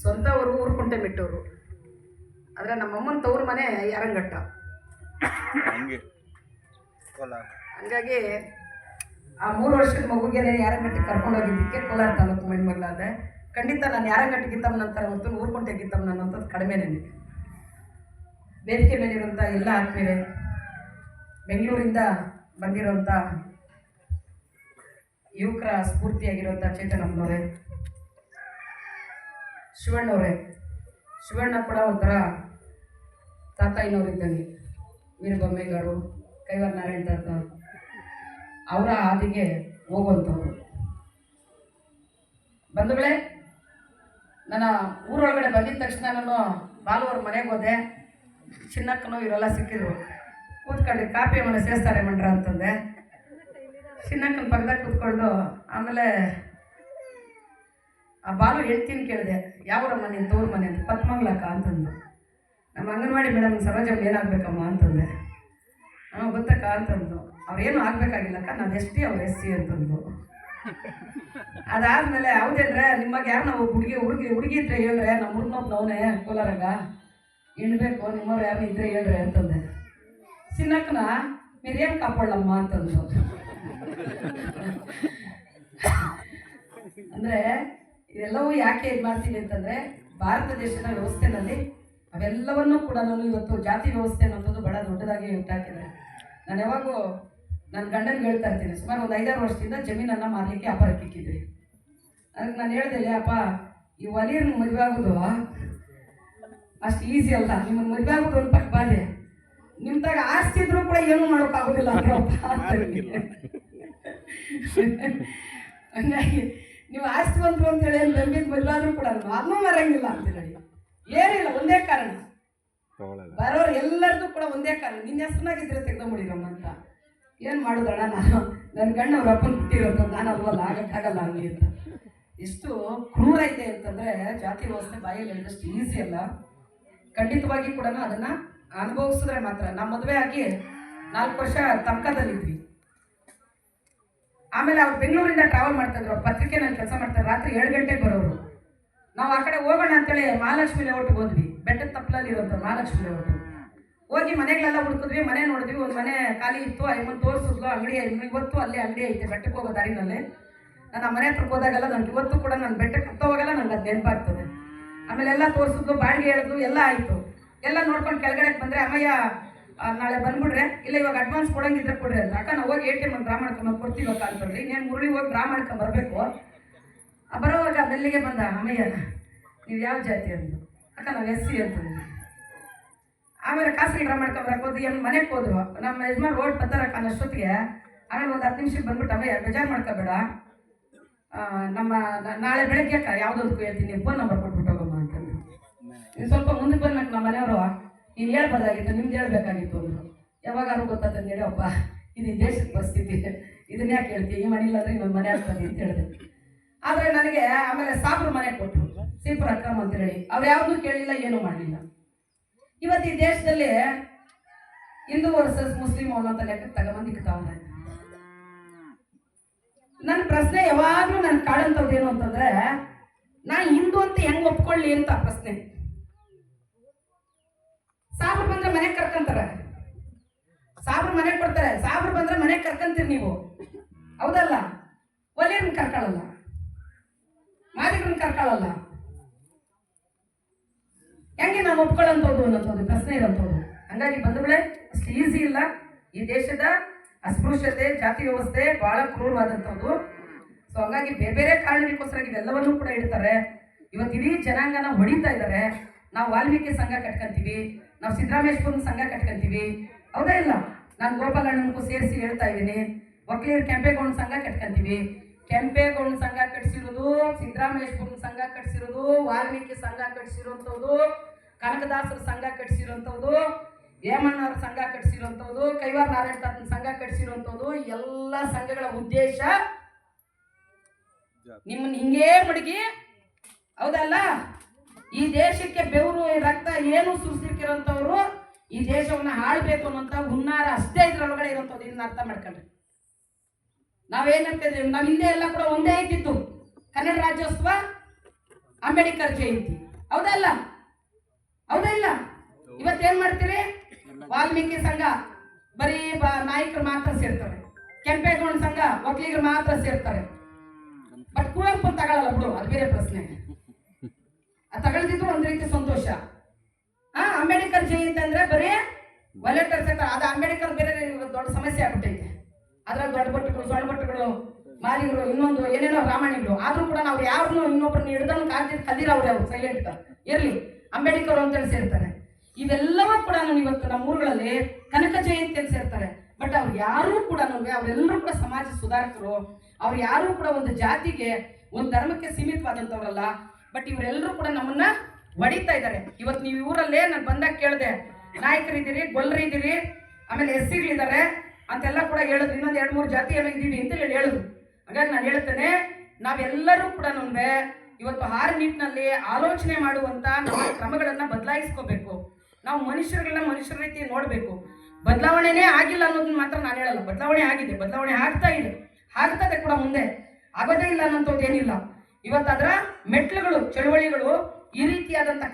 ಸ್ವಂತ ಊರು ಕುಂಟೆ ಬಿಟ್ಟವರು. ಆದರೆ ನಮ್ಮಮ್ಮನ ತವ್ರ ಮನೆ ಯಾರಂಗಟ್ಟ. ಹಂಗಾಗಿ ಆ ಮೂರು ವರ್ಷದ ಮಗುಗೆ ಯಾರಂಗಟ್ಟಿಗೆ ಕರ್ಕೊಂಡೋಗಿದ್ದಕ್ಕೆ ಕೋಲಾರ ತಾಲೂಕು ಮೆಣ್ಮಗಳಾದೆ ಖಂಡಿತ ನಾನು ಯಾರಂಗಟ್ಟಿ ನಂತರ ಅಂತಾರೆ ಊರು ಕುಂಟೆಗಿತ್ತಮ್ಮ ಗಿತ್ತಮ್ಮನ ಅನ್ನೋಂಥದ್ದು ಕಡಿಮೆ ನನಗೆ. ವೇದಿಕೆ ಮೇಲಿರುವಂಥ ಎಲ್ಲ ಆತ್ಮೀಯರೇ ಬೆಂಗಳೂರಿಂದ ಬಂದಿರೋಂಥ ಯುವಕರ ಸ್ಫೂರ್ತಿಯಾಗಿರುವಂಥ ಚೇತನಮ್ಮನವರೇ ಶಿವಣ್ಣವರೇ, ಶಿವಣ್ಣ ಕೂಡ ಒಂಥರ ತಾತಾಯಿನವರಿದ್ದಂಗೆ. ವೀರಬೊಮ್ಮೆಗಾರು, ಕೈವಾರ ನಾರಾಯಣ ತಾತ, ಅವರ ಹಾದಿಗೆ ಹೋಗುವಂಥವ್ರು. ಬಂಧುಗಳೇ, ನನ್ನ ಊರೊಳಗಡೆ ಬಂದಿದ ತಕ್ಷಣ ನಾನು ಬಾಲುವರ ಮನೆಗೆ ಹೋದೆ. ಚಿನ್ನಕ್ಕನೂ ಇವರೆಲ್ಲ ಸಿಕ್ಕಿದ್ರು. ಕೂತ್ಕೊಂಡು ಕಾಪಿ ಮನೆ ಸೇರಿಸ್ತಾರೆ ಮಂಡ್ರ ಅಂತಂದೆ. ಚಿನ್ನಕ್ಕನ ಪಕ್ಕದಾಗ ಕೂತ್ಕೊಂಡು ಆಮೇಲೆ ಆ ಬಾಲು ಹೇಳ್ತೀನಿ ಕೇಳಿದೆ ಯಾವೂರಮ್ಮ ಮನೆ ತೋರ್ ಮನೆ ಅಂತ ಪತ್ಮಂಗ್ಲಕ್ಕ ಅಂತಂದು ನಮ್ಮ ಅಂಗನವಾಡಿ ಮೇಡಮ್ ಸರೋಜಮ್ಮ ಏನಾಗಬೇಕಮ್ಮ ಅಂತಂದೆ. ಹಾಂ, ಗೊತ್ತಕ್ಕ ಅಂತಂದು ಅವ್ರೇನು ಆಗಬೇಕಾಗಿಲ್ಲಕ್ಕ, ನಾನು ಎಸ್ ಟಿ ಅವ್ರು ಎಸ್ ಸಿ ಅಂತಂದು ಅದಾದಮೇಲೆ, ಹೌದೇನ್ರೆ ನಿಮಗೆ ಯಾರು ನಾವು ಹುಡುಗಿ ಹುಡುಗಿ ಹುಡುಗಿ ಇದ್ರೆ ಹೇಳ್ರೆ ನಮ್ಮ ಹುಡುಗನೊಬ್ಬ ಅವನೇ ಕೋಲಾರಾಗ? ಇಣ್ಬೇಕು ನಿಮ್ಮವ್ರು ಯಾರು ಇದ್ರೆ ಹೇಳ್ರೆ, ಅಂತಂದೆ. ಚಿನ್ನಕ್ಕನ ಮಿರಿಯಂ ಕಾಪಾಡಲಮ್ಮ ಅಂತಂದು ಅಂದರೆ ಇದೆಲ್ಲವೂ ಯಾಕೆ ಇದು ಮಾಡ್ತೀನಿ ಅಂತಂದರೆ ಭಾರತ ದೇಶದ ವ್ಯವಸ್ಥೆನಲ್ಲಿ ಅವೆಲ್ಲವನ್ನೂ ಕೂಡ ನಾನು ಇವತ್ತು ಜಾತಿ ವ್ಯವಸ್ಥೆ ಅನ್ನೋಂಥದ್ದು ಬಹಳ ದೊಡ್ಡದಾಗಿ ಹುಟ್ಟಾಕಿದೆ ನಾನು ಯಾವಾಗೂ ನನ್ನ ಗಂಡನ ಹೇಳ್ತಾ ಇರ್ತೀನಿ ಸುಮಾರು ಒಂದು ಐದಾರು ವರ್ಷದಿಂದ ಜಮೀನನ್ನು ಮಾರಲಿಕ್ಕೆ ಅಪರಕ್ಕಿಕ್ಕಿದ್ವಿ ಇಕ್ಕಿದ್ರಿ. ಅದಕ್ಕೆ ನಾನು ಹೇಳ್ದೆ ಅಪ್ಪ ಈ ಒಲಿಯರ್ನ ಮದುವೆ ಆಗೋದು ಅಷ್ಟು ಈಸಿ ಅಲ್ಲ ನಿಮ್ಮ ಮದುವೆ ಆಗೋದು ಒಂದು ಪಕ್ಕ ಬಾಧೆ. ನಿಮ್ದಾಗ ತಾಗ ಆಸ್ತಿ ಇದ್ರೂ ಕೂಡ ಏನೂ ಮಾಡೋಕ್ಕಾಗೋದಿಲ್ಲ ಅಂದ್ರಪ್ಪ ಅಂತ ಆಸ್ತಿ ನೀವು ಅಂತ ಹೇಳಿ ಏನು ಮದುವೆ ಆದ್ರೂ ಕೂಡ ಅದನ್ನೂ ಮರಂಗಿಲ್ಲ ಅಂತೇಳಿ ಏನಿಲ್ಲ ಒಂದೇ ಕಾರಣ. ಬರೋರು ಎಲ್ಲರದು ಕೂಡ ಒಂದೇ ಕಾರಣ. ನಿನ್ನ ತೆಗೆದು ಮುಡಿರಮ್ಮ ಅಂತ. ಏನು ಮಾಡೋದಣ್ಣ ನಾನು? ನನ್ನ ಗಂಡ ಅವ್ರ ಅಪ್ಪನ ಹುಟ್ಟಿರೋದು ನಾನು ಅಲ್ವಲ್ಲ ಆಗಕ್ಕಾಗಲ್ಲ ಹಂಗೆ ಅಂತ. ಎಷ್ಟು ಕ್ರೂರ ಇದೆ ಅಂತಂದರೆ ಜಾತಿ ವ್ಯವಸ್ಥೆ ಬಾಯಲ್ಲಿ ಹೇಳಿದಷ್ಟು ಈಸಿ ಅಲ್ಲ. ಖಂಡಿತವಾಗಿ ಕೂಡ ಅದನ್ನು ಅನುಭವಿಸಿದ್ರೆ ಮಾತ್ರ. ನಮ್ಮ ಮದುವೆ ಆಗಿ ನಾಲ್ಕು ವರ್ಷ ತಮ್ಕದಲ್ಲಿದ್ವಿ ಆಮೇಲೆ ಅವ್ರು ಬೆಂಗಳೂರಿಂದ ಟ್ರಾವೆಲ್ ಅವ್ರು ಪತ್ರಿಕೆನಲ್ಲಿ ಕೆಲಸ ಮಾಡ್ತಾರೆ. ರಾತ್ರಿ ಏಳು ಗಂಟೆಗೆ ಬರೋರು. ನಾವು ಆ ಕಡೆ ಹೋಗೋಣ ಅಂತೇಳಿ ಮಹಾಲಕ್ಷ್ಮಿ ಲೇಔಟ್ಗೆ ಹೋದ್ವಿ. ಬೆಟ್ಟದ ತಪ್ಪಲಲ್ಲಿ ಇರೋದು ಮಹಾಲಕ್ಷ್ಮಿ ಲೇಔಟ್ ಹೋಗಿ ಮನೆಗಳೆಲ್ಲ ಹುಡುಕಿದ್ವಿ. ಮನೆ ನೋಡಿದ್ವಿ. ಒಂದು ಮನೆ ಖಾಲಿ ಇತ್ತು. ಐಮನ್ ತೋರಿಸಿದ್ಲು. ಅಂಗಡಿ ಇವತ್ತು ಅಲ್ಲೇ ಅಂಗಡಿ ಐತೆ. ಬೆಟ್ಟಕ್ಕೆ ಹೋಗೋ ದಾರಿನಲ್ಲಿ. ನಾನು ಆ ಮನೆ ಹತ್ರಕ್ಕೆ ಹೋದಾಗೆಲ್ಲ ನನಗೆ ಇವತ್ತು ಕೂಡ ನಾನು ಬೆಟ್ಟಕ್ಕೆ ಹತ್ತೋವಾಗೆಲ್ಲ ನನಗೆ ಅದು ನೆನಪಾಗ್ತದೆ. ಆಮೇಲೆ ಎಲ್ಲ ತೋರಿಸಿದ್ಲು. ಬಾಡಿಗೆ ಹೇಳಿದ್ಲು. ಎಲ್ಲ ಆಯಿತು. ಎಲ್ಲ ನೋಡ್ಕೊಂಡು ಕೆಳಗಡೆ ಬಂದರೆ, ಅಮ್ಮಯ್ಯ ನಾಳೆ ಬಂದ್ಬಿಡ್ರೆ ಇಲ್ಲ, ಇವಾಗ ಅಡ್ವಾನ್ಸ್ ಕೊಡಂಗಿದ್ರೆ ಕೊಡ್ರಿ ಅಂತ. ಅಕ್ಕ, ನಾವು ಹೋಗಿ ಎ ಟಿ ಎಂ ಡ್ರಾ ಮಾಡ್ಕೊಂಡು ಕೊಡ್ತೀವಕ್ಕ ಅಂತಂದ್ರೆ ನೀನು ಮುರಳಿ ಹೋಗಿ ಡ್ರಾ ಮಾಡ್ಕೊಂಡು ಬರಬೇಕು. ಬರೋವಾಗ ಬೆಲ್ಲಿಗೆ ಬಂದ, ಅಮ್ಮಯ್ಯ, ನೀವು ಯಾವ ಜಾತಿ? ಅಂದ್ರು ಅಕ್ಕ, ನಾವು ಎಸ್ ಸಿ ಅಂತಂದ್ವಿ ಆಮೇಲೆ ಖಾಸಗಿ ಡ್ರಾ ಮಾಡ್ಕೊಂಬರಕ್ಕೆ ಹೋದ್ವಿ. ಏನು ಮನೆಗೆ ಹೋದ್ರು. ನಮ್ಮ ಯಜಮಾನ್ ರೋಡ್ ಬತ್ತಾರಕ್ಕ ಅನ್ನೋಷ್ಟೊತ್ತಿಗೆ ಆಮೇಲೆ ಒಂದು ಹತ್ತು ನಿಮಿಷಕ್ಕೆ ಬಂದ್ಬಿಟ್ಟು, ಅಮ್ಮಯ್ಯ ಬೇಜಾರು ಮಾಡ್ಕೋಬೇಡ. ನಮ್ಮ ನಾಳೆ ಬೆಳಗ್ಗೆ ಅಕ್ಕ, ಯಾವುದೊಂದಕ್ಕೂ ಹೇಳ್ತೀನಿ. ಫೋನ್ ನಂಬರ್ ಕೊಟ್ಬಿಟ್ಟು ಹೋಗಮ್ಮ ಇದು ಸ್ವಲ್ಪ ಮುಂದಕ್ಕೆ ಬಂದ್ಮೇಲೆ ನಮ್ಮ ಮನೆಯವರು ನೀನು ಹೇಳ್ಬೋದಾಗಿತ್ತು ನಿಮ್ದು ಹೇಳ್ಬೇಕಾಗಿತ್ತು ಅಂದರು. ಯಾವಾಗಾರು ಗೊತ್ತಾತಂದು ಅಪ್ಪ ಇದು ದೇಶದ ಪರಿಸ್ಥಿತಿ. ಇದನ್ನ ಯಾಕೆ ಹೇಳ್ತೀವಿ ಈ ಮನೆ ಇನ್ನೊಂದು ಮನೆ ಆಗ್ತದೆ ಅಂತ ಹೇಳಿದೆ ಆದರೆ ನನಗೆ ಆಮೇಲೆ ಸಾಬ್ರು ಮನೆ ಕೊಟ್ಟರು ಸೀಪರ್ ಅಕ್ರಮ್ ಅಂತ ಹೇಳಿ. ಅವ್ರು ಯಾವುದೂ ಕೇಳಿಲ್ಲ, ಏನೂ ಮಾಡಲಿಲ್ಲ. ಇವತ್ತು ಈ ದೇಶದಲ್ಲಿ ಹಿಂದೂ ವರ್ಸಸ್ ಮುಸ್ಲಿಂ ಅನ್ನೋಂಥ ಲೆಕ್ಕಕ್ಕೆ ತಗೊಂಬಂದು ಇಕ್ತಾವ್ರೆ. ನನ್ನ ಪ್ರಶ್ನೆ ಯಾವಾಗಲೂ ನನ್ನ ಕಾಡಂಥದ್ದು ಏನು ಅಂತಂದ್ರೆ, ನಾ ಹಿಂದೂ ಅಂತ ಹೆಂಗ್ ಒಪ್ಕೊಳ್ಳಿ ಅಂತ ಪ್ರಶ್ನೆ ಸಾಬ್ರು ಬಂದ್ರೆ ಮನೆಗೆ ಕರ್ಕೊಂತಾರೆ. ಸಾಬ್ರು ಮನೆಗೆ ಕೊಡ್ತಾರೆ. ಸಾಬ್ರು ಬಂದ್ರೆ ಮನೆಗೆ ಕರ್ಕಂತೀರಿ ನೀವು. ಹೌದಲ್ಲ? ಒಲೆಯನ್ನು ಕರ್ಕೊಳ್ಳಲ್ಲ ಮಾಲೀಕರನ್ನ ಕರ್ಕೊಳ್ಳಲ್ಲ ಹೆಂಗೆ ನಾವು ಒಪ್ಕೊಳ್ಳೋಂಥದ್ದು ಅನ್ನೋದು ಪ್ರಶ್ನೆ ಇರೋಂಥದ್ದು. ಹಂಗಾಗಿ ಬಂಧುಗಳೇ, ಅಷ್ಟು ಈಸಿ ಇಲ್ಲ. ಈ ದೇಶದ ಅಸ್ಪೃಶ್ಯತೆ, ಜಾತಿ ವ್ಯವಸ್ಥೆ ಬಹಳ ಕ್ರೂರವಾದಂಥದ್ದು. ಸೊ ಹಂಗಾಗಿ ಬೇರೆ ಬೇರೆ ಕಾರಣಕ್ಕೋಸ್ಕರ ಇವೆಲ್ಲವನ್ನೂ ಕೂಡ ಇಡ್ತಾರೆ. ಇವತ್ತು ಇಡೀ ಜನಾಂಗನ ಹೊಡಿತಾ ಇದ್ದಾರೆ. ನಾವು ವಾಲ್ಮೀಕಿ ಸಂಘ ಕಟ್ಕೊಂತೀವಿ. ನಾವು ಸಿದ್ದರಾಮೇಶ್ವರನ ಸಂಘ ಕಟ್ಕೊಂತೀವಿ. ಹೌದಾ ಇಲ್ಲ? ನಾನು ಗೋಪಾಲಣ್ಣನಿಗೂ ಸೇರಿಸಿ ಹೇಳ್ತಾ ಇದ್ದೀನಿ. ಒಕ್ಲಿಯರ್ ಕೆಂಪೇಗೌಡನ ಸಂಘ ಕಟ್ಕೊಂತೀವಿ. ಕೆಂಪೇಗೌಡನ ಸಂಘ ಕಟ್ಸಿರೋದು ಸಿದ್ದರಾಮೇಶ್ವರನ ಸಂಘ ಕಟ್ಸಿರೋದು, ವಾಲ್ಮೀಕಿ ಸಂಘ ಕಟ್ಸಿರೋಂಥದ್ದು ಕನಕದಾಸರ ಸಂಘ ಕಟ್ಸಿರೋಂಥದ್ದು ಹೇಮಣ್ಣವ್ರ ಸಂಘ ಕಟ್ಸಿರೋಂಥದ್ದು ಕೈವಾರ ನಾರಾಯಣ ತಾತನ ಸಂಘ ಕಟ್ಸಿರೋಂಥದ್ದು ಎಲ್ಲ ಸಂಘಗಳ ಉದ್ದೇಶ ನಿಮ್ಮನ್ನ ಹಿಂಗೇ ಮಡಗಿ. ಹೌದಲ್ಲ ಈ ದೇಶಕ್ಕೆ ಬೆವರು ರಕ್ತ ಏನು ಸುರಿಸಿರ್ಕಿರೋಂಥವ್ರು ಈ ದೇಶವನ್ನ ಆಳ್ಬೇಕು ಅನ್ನೋಂಥ ಹುನ್ನಾರ ಅಷ್ಟೇ ಇದ್ರೊಳಗಡೆ ಇರೋಂಥದ್ದು ಇದನ್ನ ಅರ್ಥ ಮಾಡ್ಕೊಂಡ್ರಿ. ನಾವೇನಂತಿದ್ವಿ ನಮ್ಮ ಹಿಂದೆ ಎಲ್ಲ ಕೂಡ ಒಂದೇ ಇದ್ದಿತ್ತು ಕನ್ನಡ ರಾಜ್ಯೋತ್ಸವ, ಅಂಬೇಡ್ಕರ್ ಜಯಂತಿ. ಹೌದಲ್ಲ ಹೌದಲ್ಲ ಹೌದಾ ಇಲ್ಲ? ಇವತ್ತೇನ್ ಮಾಡ್ತೀರಿ? ವಾಲ್ಮೀಕಿ ಸಂಘ ಬರೀ ನಾಯಕರು ಮಾತ್ರ ಸೇರ್ತಾರೆ. ಕೆಂಪೇಗೌಡ ಸಂಘ ಒಕ್ಕಲಿಗರು ಮಾತ್ರ ಸೇರ್ತಾರೆ. ಬಟ್ ಕುವೆಂಪು ತಗೊಳ್ಳಲ್ಲ ಬಿಡು, ಅದು ಬೇರೆ ಪ್ರಶ್ನೆ. ತಗೊಳ್ದಿದ್ದು ಒಂದ್ ರೀತಿ ಸಂತೋಷ. ಆ, ಅಂಬೇಡ್ಕರ್ ಜಯಂತಿ ಅಂದ್ರೆ ಬರೀ ವಾಲಂಟಿಯರ್ ಸೇರ್ತಾರೆ ಅದು ಅಂಬೇಡ್ಕರ್ ಬೇರೆ ದೊಡ್ಡ ಸಮಸ್ಯೆ ಆಗ್ಬಿಟ್ಟೈತೆ. ಅದ್ರಲ್ಲಿ ದೊಡ್ಡ ಬಟ್ಟೆಗಳು ಸಣ್ಣ ಬಟ್ಟೆಗಳು ಮಾರಿಗಳು ಇನ್ನೊಂದು ಏನೇನೋ ರಾಮಾಯಣಗಳು. ಆದ್ರೂ ಕೂಡ ನಾವು ಯಾರನ್ನು ಇನ್ನೊಬ್ಬರನ್ನ ಹಿಡ್ದನ್ನು ಕಾದಿರ್ ಕಲ್ದಿರವ್ರೆ ಅವ್ರು ಸೈಲೆಂಟ್ ಇರ್ಲಿ, ಅಂಬೇಡ್ಕರ್ ಅಂತೇಳಿ ಸೇರ್ತಾರೆ. ಇವೆಲ್ಲವೂ ಕೂಡ ಇವತ್ತು ನಮ್ಮ ಊರುಗಳಲ್ಲಿ ಕನಕ ಜಯಂತಿಯಲ್ಲಿ ಸೇರ್ತಾರೆ. ಬಟ್ ಅವ್ರು ಯಾರೂ ಕೂಡ ಅವರೆಲ್ಲರೂ ಕೂಡ ಸಮಾಜ ಸುಧಾರಕರು. ಅವ್ರು ಯಾರೂ ಕೂಡ ಒಂದು ಜಾತಿಗೆ, ಒಂದು ಧರ್ಮಕ್ಕೆ ಸೀಮಿತವಾದಂಥವ್ರಲ್ಲ. ಬಟ್ ಇವರೆಲ್ಲರೂ ಕೂಡ ನಮ್ಮನ್ನ ಹೊಡಿತಾ ಇದ್ದಾರೆ. ಇವತ್ತು ನೀವು ಊರಲ್ಲೇ ನಾನು ಬಂದಾಗ ಕೇಳಿದೆ ನಾಯಕರಿದ್ದೀರಿ ಗೊಲ್ಲರಿದ್ದೀರಿ ಆಮೇಲೆ ಎಸ್ ಸಿಗಳಿದ್ದಾರೆ ಅಂತೆಲ್ಲ ಕೂಡ ಹೇಳಿದ್ರು. ಇನ್ನೊಂದು ಎರಡು ಮೂರು ಜಾತಿ ಏನೋ ಇದ್ದೀವಿ ಅಂತ ಹೇಳಿ ಹೇಳಿದ್ರು. ಹಾಗಾಗಿ ನಾನು ಹೇಳ್ತೇನೆ, ನಾವೆಲ್ಲರೂ ಕೂಡ ನಮ್ಗೆ ಇವತ್ತು ಹಾರ ನಿಟ್ಟಿನಲ್ಲಿ ಆಲೋಚನೆ ಮಾಡುವಂತ ನಮ್ಮ ಕ್ರಮಗಳನ್ನು ಬದಲಾಯಿಸ್ಕೋಬೇಕು. ನಾವು ಮನುಷ್ಯರುಗಳನ್ನ ಮನುಷ್ಯರ ರೀತಿ ನೋಡಬೇಕು. ಬದಲಾವಣೆನೇ ಆಗಿಲ್ಲ ಅನ್ನೋದನ್ನ ಮಾತ್ರ ನಾನು ಹೇಳಲ್ಲ. ಬದಲಾವಣೆ ಆಗಿದೆ. ಬದಲಾವಣೆ ಆಗ್ತಾ ಇದೆ. ಆಗ್ತದೆ ಕೂಡ ಮುಂದೆ. ಆಗೋದೇ ಇಲ್ಲ ಅನ್ನೋಂಥದ್ದು ಏನಿಲ್ಲ. ಇವತ್ತು ಅದರ ಮೆಟ್ಲುಗಳು ಚಳುವಳಿಗಳು ಈ ರೀತಿಯಾದಂಥ